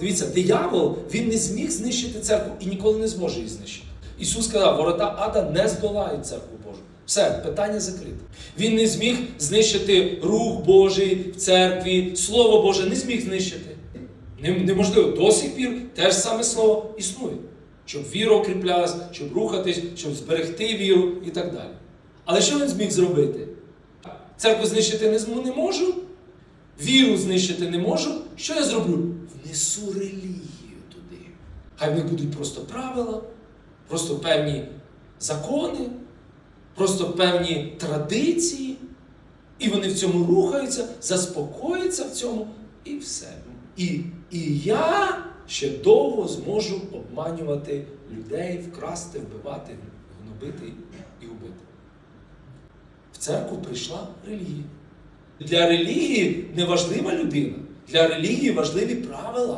дивіться, диявол він не зміг знищити церкву і ніколи не зможе її знищити. Ісус сказав, ворота ада не здолають церкву Божу. Все, питання закрите. Він не зміг знищити рух Божий в церкві, Слово Боже не зміг знищити. Неможливо, до сих пір те ж саме слово існує. Щоб віра укріплялась, щоб рухатись, щоб зберегти віру і так далі. Але що він зміг зробити? Церкву знищити не, можу, віру знищити не можу. Що я зроблю? Внесу релігію туди. Хай них будуть просто правила, просто певні закони, просто певні традиції. І вони в цьому рухаються, заспокояться в цьому, і все. І, і я ще довго зможу обманювати людей, вкрасти, вбивати, гнобити і убити. В церкву прийшла релігія. Для релігії не важлива людина, для релігії важливі правила.